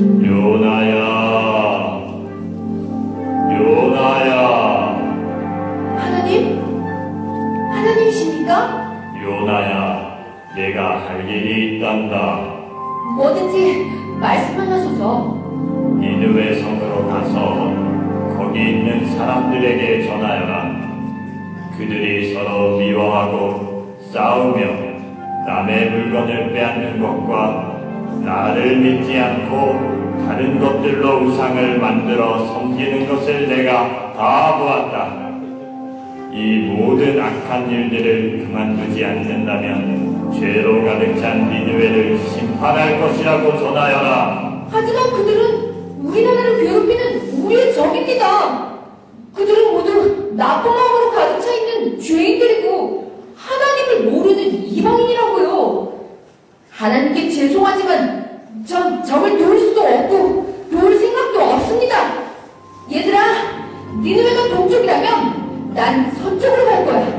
요나야, 요나야, 하나님? 하나님이십니까? 요나야, 내가 할 일이 있단다. 뭐든지 말씀만 하소서. 니느웨 성으로 가서 거기 있는 사람들에게 전하여라. 그들이 서로 미워하고 싸우며 남의 물건을 빼앗는 것과 나를 믿지 않고 다른 것들로 우상을 만들어 섬기는 것을 내가 다 보았다. 이 모든 악한 일들을 그만두지 않는다면 죄로 가득 찬 니느웨를 심판할 것이라고 전하여라. 하지만 그들은 우리나라를 괴롭히는 우리의 적입니다. 그들은 모두 나쁜 마음으로 가득 차 있는 죄인들이고 하나님을 모르는 이방인이라고요. 하나님께 죄송하지만 전 적을 도울 수도 없고 도울 생각도 없습니다. 얘들아, 니네가 동쪽이라면 난 서쪽으로 갈 거야.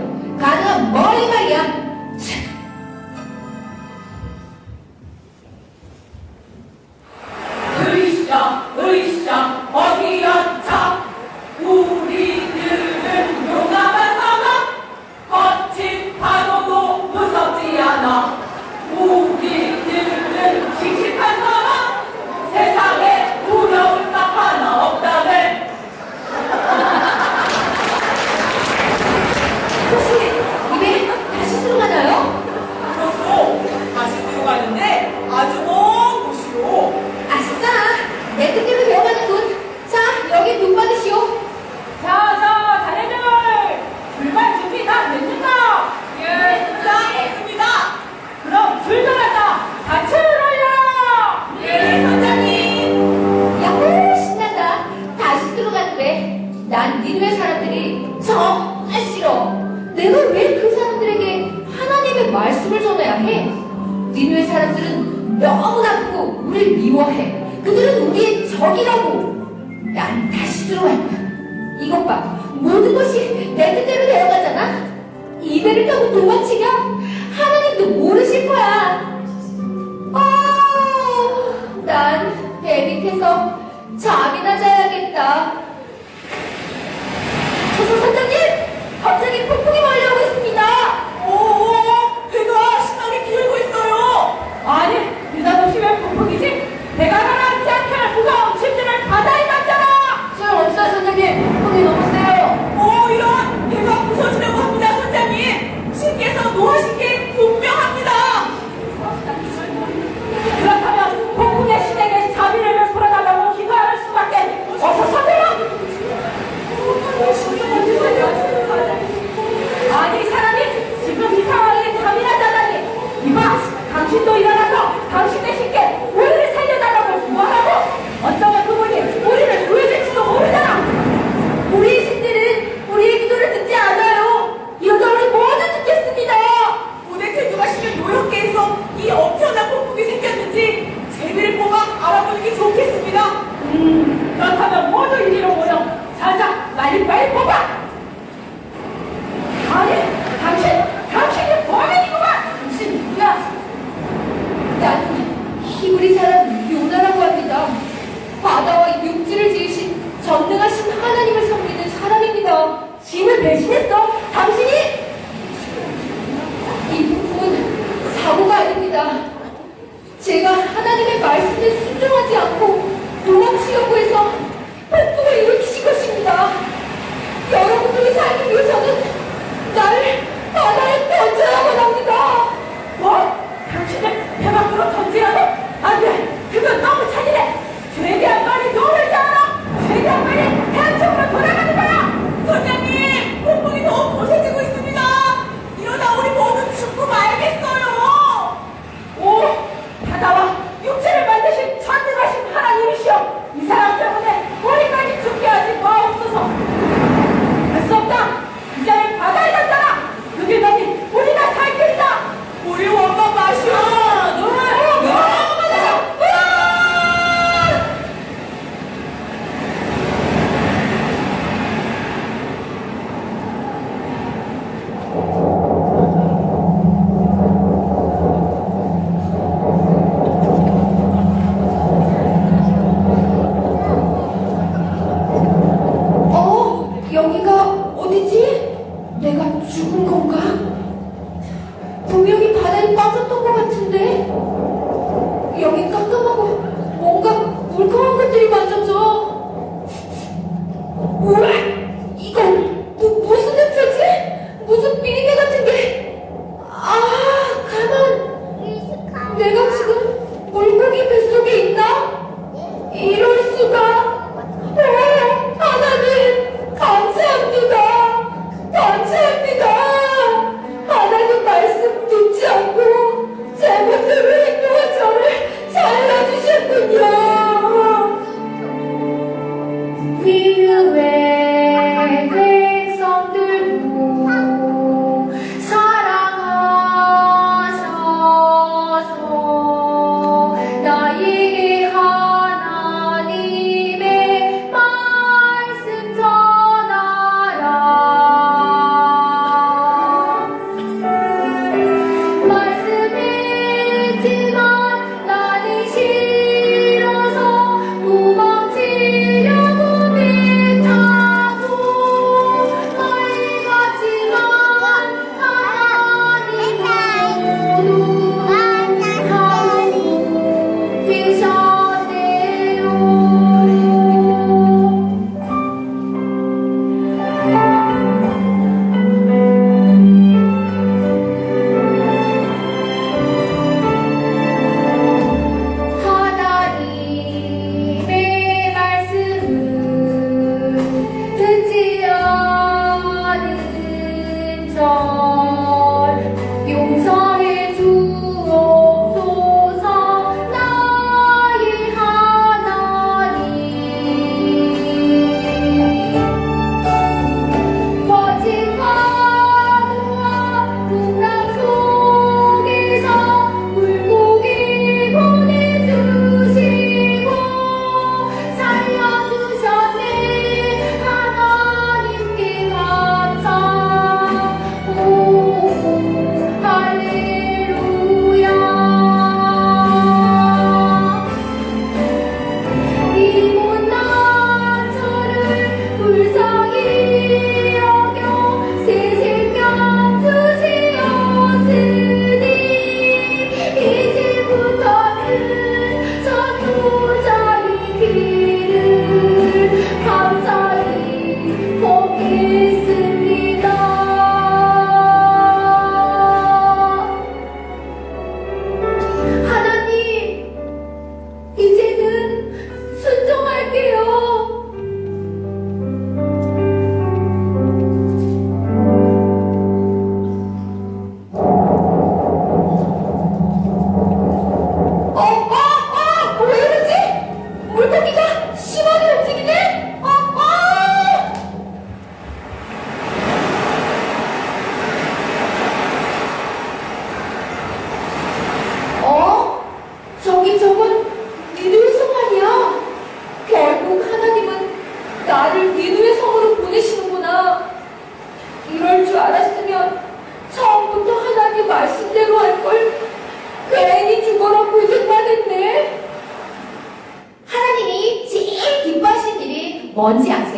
사람들이 정말 싫어. 내가 왜 그 사람들에게 하나님의 말씀을 전해야 해? 니누의 사람들은 너무 나쁘고 우리를 미워해. 그들은 우리의 적이라고. 난 다시 들어갈 거야. 이것 봐. 모든 것이 내 뜻대로 되어가잖아. 이 배를 타고 도망치면 하나님도 모르실 거야. 아, 난 배 밑에서 잠이나 자야겠다. 조선 선장님, 갑자기 폭풍이 몰려오고 있습니다. 오 배가 신나게 기울고 있어요 아니 느닷없이 폭풍이지 배가 가라앉지 않게 할 무거운 짐들을 바다에 놨잖아 소용없어요, 선장님. 폭풍이 너무 세요. 오 이런 배가 부서지려고 합니다 선장님 신께서 놓으신 게 분명합니다 그렇다면 폭풍의 신에게 자비를 베풀어달라고 기도할 수밖에 어서 서세요 아니 사람이 지금 이 상황에 잠이나자다니 이봐 당신도 일어나서 당신의 신께 우리를 살려달라고 구하라고 어쩌면 그분이 우리를 구해줄지도 모르잖아 우리의 신들은 우리의 기도를 듣지 않아요. 이러다 우리 모두 죽겠습니다. 도대체 누가 신을 노엽게 해서 이 엄청난 폭풍이 생겼는지 제비를 뽑아 알아보는 게 좋겠습니다 음 그렇다면 모두 이리로 모여 자자 빨리 빨리 뽑아 아니 당신 당신이 범인이구만 당신 누구야? 나는 히브리 사람 요나라고 합니다. 바다와 육지를 지으신 전능하신 하나님을 섬기는 사람입니다. 신을 배신했어? 당신이? 이 부품은 사고가 아닙니다. 제가 하나님의 말씀에 순종하지 않고 도망치려고 해서 폭풍을 일으키신 것입니다. 여러분들이 살기 위해서는 날 던져야 你们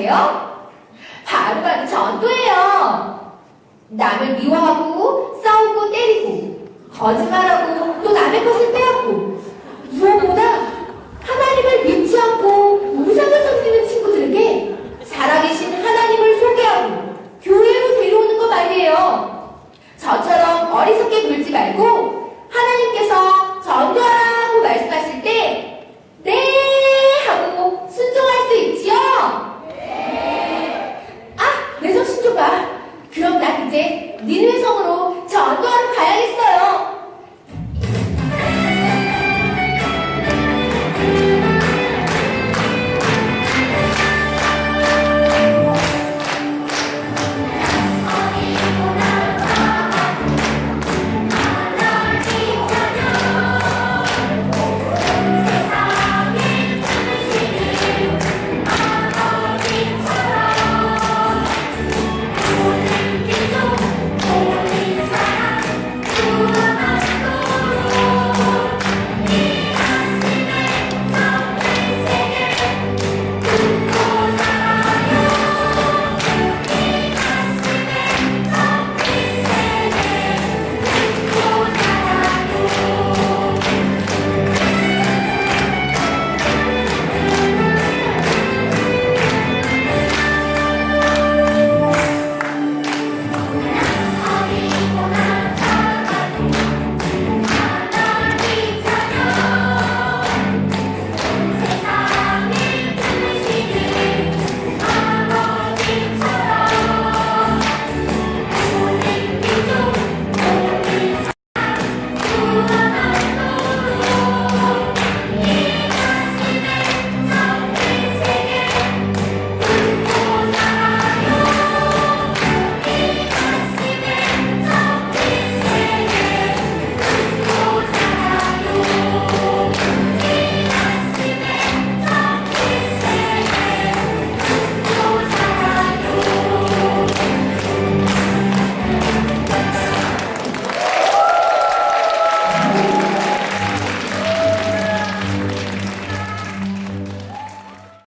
뭐예요? 바로바로 전도예요. 남을 미워하고 싸우고 때리고 거짓말하고 또 남의 것을 빼앗고 무엇보다 하나님을 믿지 않고 우상을 섬기는 친구들에게 살아계신 하나님을 소개하고 교회로 데려오는 거 말이에요. 저처럼 어리석게 굴지 말고